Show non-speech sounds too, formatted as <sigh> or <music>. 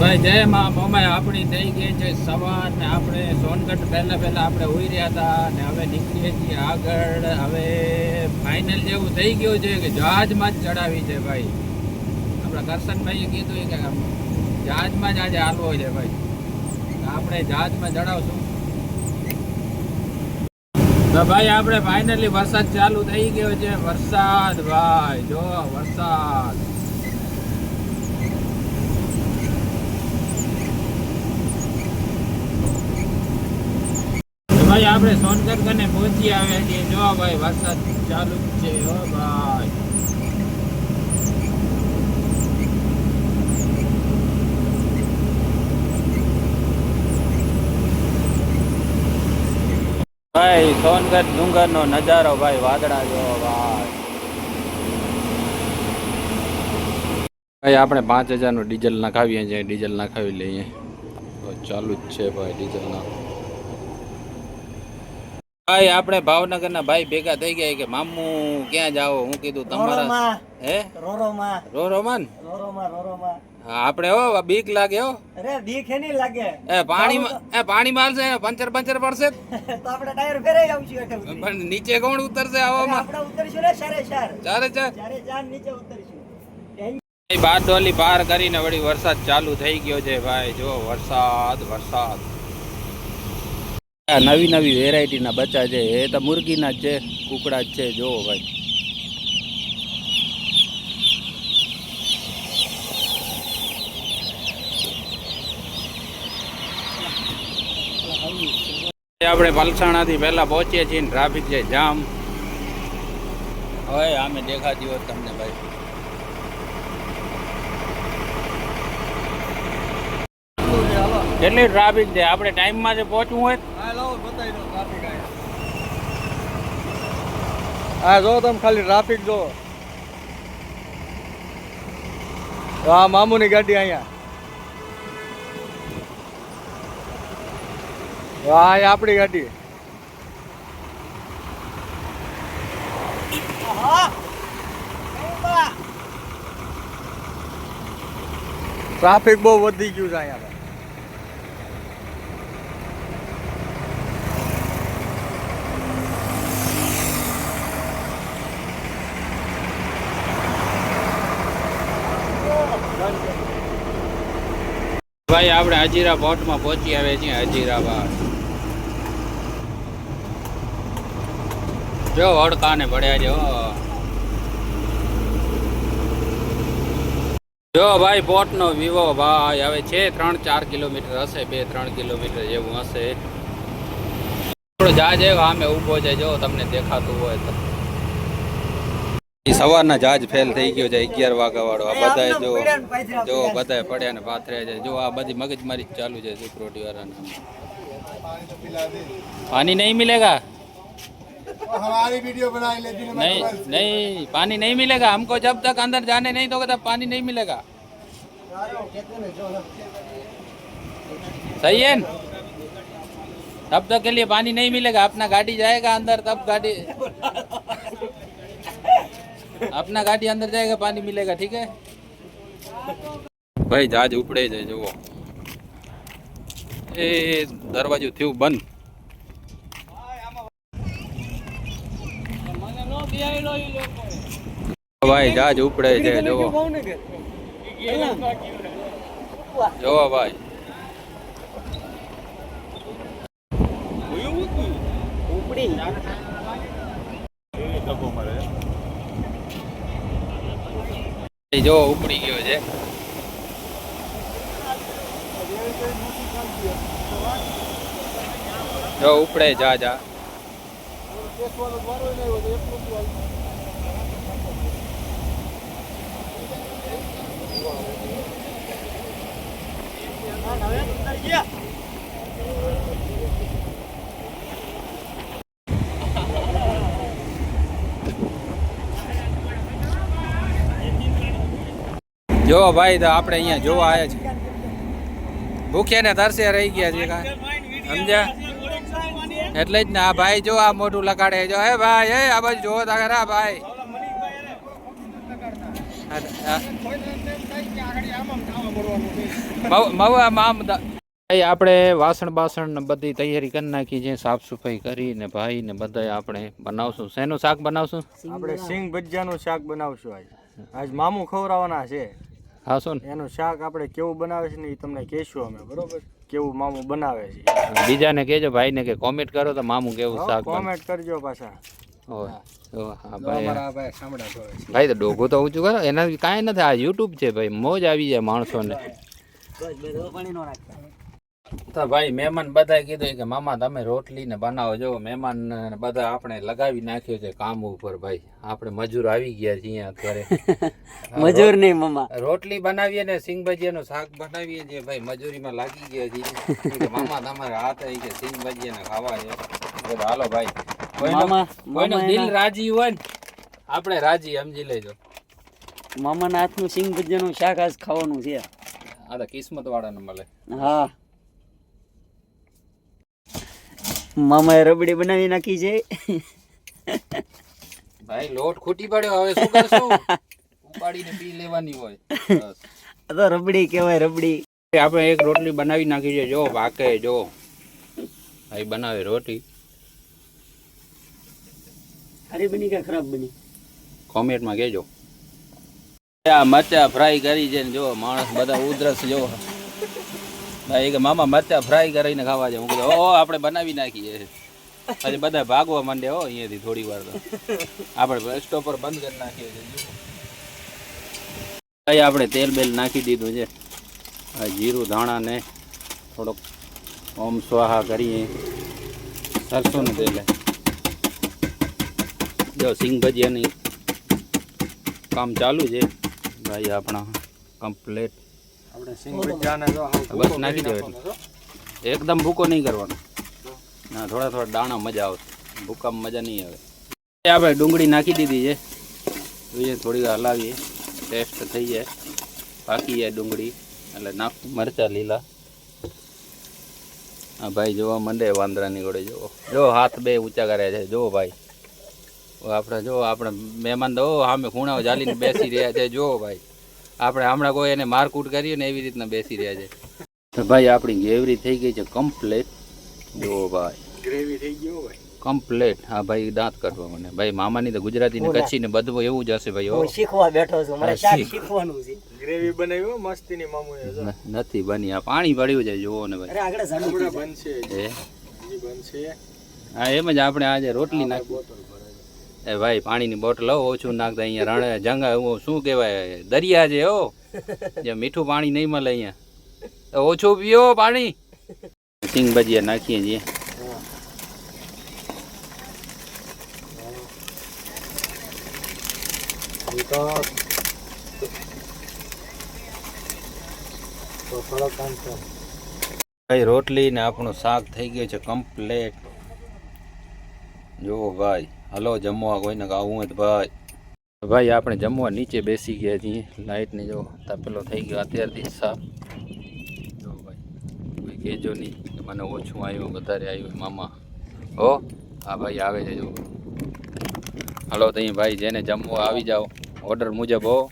ભાઈ જય માં મોમાય આપણી થઈ ગઈ છે સવાર ને આપણે સોનગઢ પહેલા પહેલા આપણે હોઈ રહ્યા હતા ને હવે નીકળીએ છીએ આગળ. હવે ફાઇનલ જેવું થઈ ગયું છે કે જહાજમાં જ ચડાવી છે ભાઈ. આપણા કરશનભાઈએ કીધું કે જહાજમાં જ આજે હાલવો છે ભાઈ. આપણે જહાજમાં ચડાવશું. તો ભાઈ, આપણે ફાઇનલી વરસાદ ચાલુ થઈ ગયો છે. વરસાદ, ભાઈ, જો વરસાદ. ભાઈ, આપણે સોનગઢ કને પહોંચી આવ્યા છીએ. જો ભાઈ વરસાદ ચાલુ જ છે. હો ભાઈ. ભાઈ સોનગઢ ડુંગરનો નજારો ભાઈ વાદળા જેવો, ભાઈ. ભાઈ, આપણે પાંચ હજારનું ડીઝલ નાખાવીએ છીએ. ડીઝલ નાખાવી લઈએ. ચાલુ જ છે ભાઈ ડીઝલ ના ભાઈ આપણે ભાવનગરના ભાઈ ભેગા થઈ ગયા કે મામુ ક્યાં જાવ હું કીધું તમારા હે? રોરોમાં. રોરોમાં રોરોમાં આપણે હો બીક લાગે હો. અરે બીક એની લાગે. એ પાણીમાં એ પાણી મારશે પંચર પંચર પડશે <laughs> તો આપણે ટાયર ફેરાઈ આવશું પણ નીચે કોણ ઉતરશે આવામાં? આપણે ઉતરશું ને સારે સાર ચારે ચાર? ચારે ચાર નીચે ઉતરશું. બારડોલી પાર કરીને વળી વરસાદ ચાલુ થઈ ગયો છે ભાઈ. જો વરસાદ વરસાદ. નવી નવી વેરાયટીના બચ્ચા છે એ તો મુરગીના જ છે કુકડા જ છે જોવો ભાઈ. આપણે પલસાણાથી પહેલા પહોંચીએ છીએ ટ્રાફિક છે જામ. હવે આમે દેખાતી હોત તમને ભાઈ. કેટલી ટ્રાફિક છે? આપણે ટાઈમમાં જે પહોંચવું હોય હા જો તમે ખાલી ટ્રાફિક જો. હા મામુની ગાડી અહીંયા. હા અહીંયા આપણી ગાડી. ટ્રાફિક બહુ વધી ગયું છે અહીંયા. ભાઈ, આપણે હજીરા બોટમાં પહોંચી આવે છીએ, હજીરાબાદ. જો હડકાને પડ્યા જો જો, ભાઈ, બોટનો વિવો ભાઈ, હવે છે ત્રણ ચાર કિલોમીટર હશે, બે ત્રણ કિલોમીટર જેવું હશે. થોડું જહાજ એવો આમે ઊભો છે, જો, તમને દેખાતું હોય તો. ઈ સવારના જહાજ ફેલ થઈ ગયો છે અગિયાર વાગ્યા વાળો આ બધાએ જો જો બધાએ પડ્યા ને પાથર્યા છે જો આ બધી મગજમારી જ ચાલુ છે સિક્યુરિટી વાળાને પાણી નહીં મિલેગા हमारी वीडियो बनाई लेती नहीं नहीं पानी नहीं मिलेगा हमको जब तक अंदर जाने नहीं दोगे तब पानी नहीं मिलेगा सही है न? तब तक के लिए पानी नहीं मिलेगा अपना गाड़ी जाएगा अंदर तब गाड़ी આપના ગાડી અંદર જાયગા પાણી મિલેગા ઠીક હે? ભાઈ જહાજ ઉપડે જાય જુઓ. એ દરવાજો થયું બંધ. ભાઈ જહાજ ઉપડે છે જુઓ. જુઓ ભાઈ. ઉપડી. જો ઉપડી ગયો છે. જો ઉપડે જા જા. જો ભાઈ, તો આપણે અહીંયા જોવા આવ્યા છે. ભૂખ્યા ને તરસે રહી ગયા છે કાં સમજ્યા? એટલે જ ને આ ભાઈ જો આ મોઢું લગાડે જો, હે ભાઈ, હે, આ બાજુ જોવો તા ખરા ભાઈ. આપણે વાસણ બાસણ બધી તૈયારી કરી નાખી છે, સાફ સફાઈ કરીને ભાઈ ને બધા આપણે બનાવશું. શેનું શાક બનાવશું? આપણે સિંગ ભજીયાનું શાક બનાવશું આજ. આજ મામું ખવડાવવાના છે. ખાશો ને? એનું શાક આપણે કેવું બનાવે છે ને એ તમને કહેશું અમે બરોબર? કેવું મામું બનાવે છે? બીજાને કહેજો ભાઈને કે કોમેન્ટ કરો તો મામું કેવું શાક કોમેન્ટ કરજો પાછા. હોય. તો હા ભાઈ ભાઈ સાંભળા ધોવે છે. ભાઈ તો ડોગો તો ઊંચું કરો એના કાંઈ નથી આ યુટ્યુબ છે ભાઈ મોજ આવી જાય માણસોને. તો ભાઈ મહેમાન બધાએ કીધું કે મામા તમે રોટલી ને બનાવો. જો મહેમાન બધા આપણે લગાવી નાખ્યો છે કામ ઉપર ભાઈ. આપણે મજૂર આવી ગયા છીએ અત્યારે <laughs> મજૂર નહીં મામા. રોટલી બનાવીએ ને સિંગ ભજીયાનું શાક બનાવીએ છીએ ભાઈ. મજૂરીમાં લાગી ગયા છીએ. <laughs> મામા તમારે હાથ આવી કે સિંગ ભજીયાને ખાવા છે. હાલો ભાઈ. કોઈનો કોઈનો દિલ રાજી હોય ને આપણે રાજી સમજી લેજો. મામાના હાથનું સિંગ ભજીયાનું શાક આજ ખાવાનું છે. આ તો કિસ્મત વાળાને મળે. હા. મામાએ રબડી બનાવી નાખી છે. ભાઈ લોટ ખૂટી પડ્યો. હવે શું કરશું? ઉપાડીને પી લેવાની હોય. આ તો રબડી કહેવાય રબડી. આપણે એક રોટલી બનાવી નાખી છે. જો વાકે જો. ભાઈ બનાવે રોટી. સારી બની કે ખરાબ બની? કોમેન્ટમાં કહેજો. આ મરચા ફ્રાય કરી છે ને જો માણસ બધા ઉધરસ જો. ભાઈ કે મામા મરચા ફ્રાય કરીને ખાવા છે. હું ઓ આપણે બનાવી નાખીએ. પછી બધા ભાગવા માંડે હો, અહીંયાથી થોડી વાર તો. આપણે સ્ટોપ પર બંધ કરી નાખીએ છીએ. આપણે તેલ બેલ નાખી દીધું છે. આ જીરું ધાણા ને થોડોક ઓમ સ્વાહા કરીએ. સરસોનું તેલ. જો સિંગ ભજીયાની કામ ચાલુ છે. ભાઈ, આપણા કમ્પ્લેટ આપણે સિંગ જો બસ નાખી દેવાનો. એકદમ ભૂકો નહીં કરવાનો. ના થોડા થોડા દાણા મજા આવશે. ભૂકામાં મજા નહીં આવે. આપણે ડુંગળી નાખી દીધી છે. જોઈએ થોડી વાર હલાવીએ. ટેસ્ટ થઈ જાય. પાકી જાય ડુંગળી. એટલે નાખ મરચાં લીલા. હા ભાઈ જોવા માંડે વાંદરાની ગોળે જોવો જો હાથ બે ઊંચા કર્યા છે. જો ભાઈ. આપણે જો આપણે મહેમાન તો સામે ખૂણાઓ જાલીને બેસી રહ્યા છે. જો ભાઈ. આપણે હમણાં કોઈ એને મારકૂટ કરીએ ને એવી રીતના બેસી રહ્યા છે. તો ભાઈ આપણી ગ્રેવરી થઈ ગઈ છે કમ્પ્લેટ જો ભાઈ. ગ્રેવી થઈ ગયો ભાઈ. કમ્પ્લેટ હા ભાઈ દાંત કાઢવા મને. ભાઈ મામાની તો ગુજરાતી ને કચ્છી ને બધું એવું જ હશે ભાઈ ઓ. હું શીખવા બેઠો છું. મારે શાક શીખવાનું છે. ગ્રેવી બનાવી મસ્તી ની મામુ નથી બની. આ પાણી પડ્યું છે જોવો ને ભાઈ. અરે આગળ ઝાડુ બનશે એ બનશે. હા એમ જ આપણે આજે રોટલી નાખી. એ ભાઈ, પાણીની બોટલ ઓછું નાખતા અહીંયા. રણે જંગ શું કહેવાય? દરિયા છે, હો. જે મીઠું પાણી નહીં મળે અહીંયા. ઓછું પીઓ પાણી. સિંગ ભજીયા નાખીએ છીએ. ભાઈ, રોટલી ને આપણું શાક થઈ ગયું છે કમ્પ્લેટ જુઓ ભાઈ. હલો, જમવા કોઈને આવું હોય તો ભાઈ. ભાઈ, આપણે જમવા નીચે બેસી ગયા છીએ. લાઇટને જો તપેલો થઈ ગયો અત્યારથી સાફ. જો ભાઈ, કોઈ કહેજો નહીં મને ઓછું આવ્યું, વધારે આવ્યું મામા. હો હા ભાઈ આવે છે, જો. હલો, તો ભાઈ, જેને જમવા આવી જાઓ ઓર્ડર મુજબ, હો.